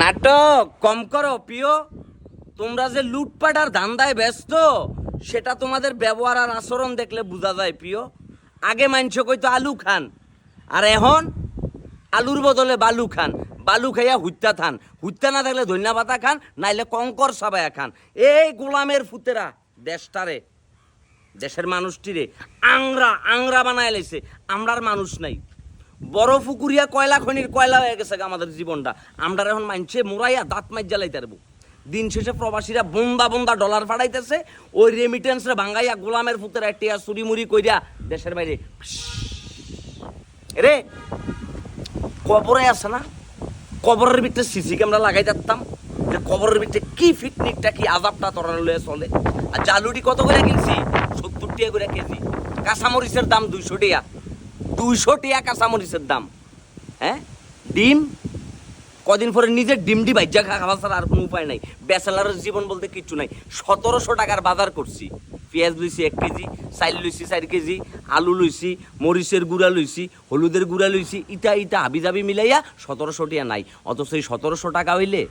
নাটক, কম করো প্রিয়। তোমরা যে লুটপাট আর ধান্দায় ব্যস্ত, সেটা তোমাদের ব্যবহার আর আচরণ দেখলে বোঝা যায় প্রিয়। আগে মানছ কইতো আলু খান, আর এখন আলুর বদলে বালু খান। বালু খাইয়া হুত্যা থান। হুত্যা না থাকলে ধন্যা পাতা খান, নাইলে কঙ্কর সাবায়া খান। এই গোলামের ফুতেরা দেশটারে দেশের মানুষটিরে আংরা আংরা বানায় লাইছে। আমরার মানুষ নাই। বড় ফুকুরিয়া কয়লা খনির কয়লা হয়ে গেছে আমাদের জীবনটা। আমরা এখন মানছে মুরাইয়া দাঁত মাইজ জ্বালাইতে পারব দিন শেষে প্রবাসীরা বন্দা বন্দা ডলার ফাড়াইতেছে, ওই রেমিটেন্স রে ভাঙ্গাইয়া গোলামের ফুতেরা টিয়া চুরি মুড়ি কইরা দেশের বাইরে রে কবরে আছে না? কবরের ভিতরে সিসি ক্যামেরা লাগাই দিতাম যে কবরের ভিতরে কি ফিটনিকটা কি আজাবটা তোরা লয়ে চলে। আর জালুটি কত করে কিনছি? সত্তর টাকা করে কেজি। কাঁচামরিচের দাম দুইশো টাকা। দুইশো টাকা কাঁচামরিচের দাম। হ্যাঁ? ডিম? কদিন পরে নিজের ডিম ডি বাইজা খাওয়া ছাড়া আর কোনো উপায় নাই। ব্যাচেলারের জীবন বলতে কিচ্ছু নাই। সতেরোশো টাকার বাজার করছি। পেঁয়াজ লইছি এক কেজি, চাইল লইছি চার কেজি, আলু লইছি, মরিচের গুঁড়া লইছি, হলুদের গুঁড়া লইছি, ইটা ইটা হাবি জাবি মিলাইয়া সতেরোশো টিয়া নাই। অথচ এই সতেরোশো টাকা হইলে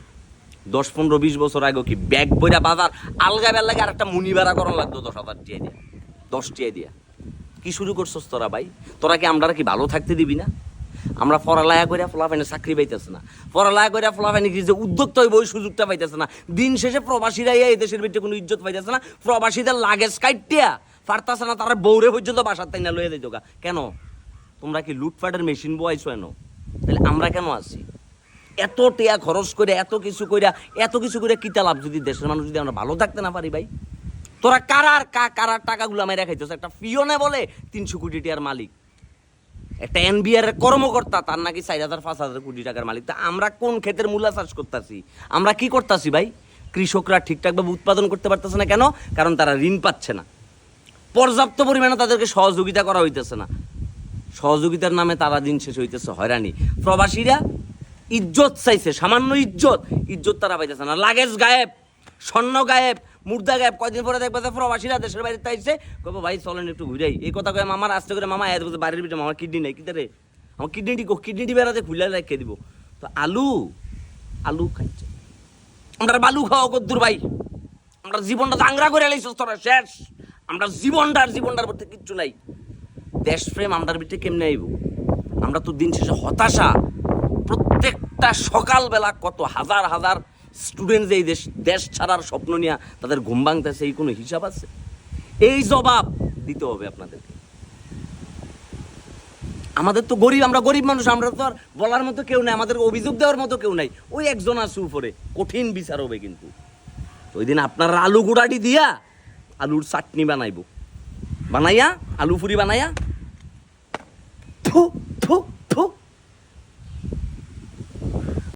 দশ, পনেরো, বিশ বছর আগে কি ব্যাগ বইরা বাজার আলগা বেলাগে আর একটা মুনি ভাড়া করার লাগতো দশ হাজার টিয়া দিয়া। দশ টিয়া দিয়া। কি শুরু করছস তোরা ভাই? তোরা কি আমরা কি ভালো থাকতে দিবি না? আমরা পড়ালেখা করে ফলাফাইনে চাকরি পাইতেছে না। পড়ালেখা করে ফলাফাইনে কি যে উদ্যোক্তা হইব ওই সুযোগটা পাইতেছে না। দিন শেষে প্রবাসীরা এই দেশের ভিতরে কোনো ইজ্জত পাইতেছে না। প্রবাসীদের লাগেজ কাইটিয়া পারতাছে না তারা বৌরে পর্যন্ত বাসার তাই না লয়ে দিত কেন? তোমরা কি লুটপাটের মেশিন বয়াইছো এনো? তাহলে আমরা কেন আছি? এত টেয়া খরচ করে, এত কিছু কইরা, এত কিছু করে কিতা লাভ যদি দেশের মানুষ যদি আমরা ভালো থাকতে না পারি ভাই? তোরা কারার কা কারার টাকাগুলো আমি রেখাইতেছ? একটা পিওনে বলে তিনশো কোটি টিয়ার মালিক। একটা এনবিআর কর্মকর্তা, তার নাকি চার হাজার, পাঁচ হাজার কোটি টাকার মালিক। তা আমরা কোন ক্ষেতের মূল্য চাষ করতেছি? আমরা কি করতেছি ভাই? কৃষকরা ঠিকঠাকভাবে উৎপাদন করতে পারতেছে না কেন? কারণ তারা ঋণ পাচ্ছে না। পর্যাপ্ত পরিমাণে তাদেরকে সহযোগিতা করা হইতেছে না। সহযোগিতার নামে তারা দিন শেষ হইতেছে, হয়রানি। প্রবাসীরা ইজ্জত চাইছে, সামান্য ইজ্জত। ইজ্জত তারা পাইতেছে না। লাগেজ গায়েব, স্বর্ণ গায়েব মুর্দা গায়েব, কয়দিন পরে দেখবে প্রবাসীরা দেশের বাইরে তাইছে? কবে ভাই, চলেন একটু ঘুরাই এই কথা কয়ে মামার আসতে করে মামা বলছে বাড়ির ভিতরে, মামার কিডনি নেই। কি রে? আমার কিডনিটি কিডনিটি বেড়াতে খুলে রেখে দিব। তো আলু আলু খাইছে। আমরা বালু খাওয়া কদ্দুর, ভাই। আমরা জীবনটা দাংরা করে এলাইছ তোরা শেষ। আমরা জীবনটা আর জীবনটার মধ্যে কিচ্ছু নাই। দেশ দেশপ্রেম আমরার ভিতরে কেমনে আইব? আমরা তো দিন শেষে হতাশা। প্রত্যেকটা সকালবেলা কত হাজার হাজার স্টুডেন্ট এই দেশ দেশ ছাড়ার স্বপ্ন নিয়ে তাদের ঘুম ভাঙতেছে, এই কোনো হিসাব আছে? এই জবাব দিতে হবে আপনাদেরকে। আমাদের তো গরিব, আমরা গরিব মানুষ, আমরা তো আর বলার মতো কেউ নাই, আমাদের অভিযোগ দেওয়ার মতো কেউ নাই। ওই একজন আছে উপরে, কঠিন বিচার হবে কিন্তু। ওই দিন আপনার আলু গুঁড়াটি দিয়া আলুর চাটনি বানাইব। বানাইয়া, আলু ফুরি বানাইয়া, থু থু থু।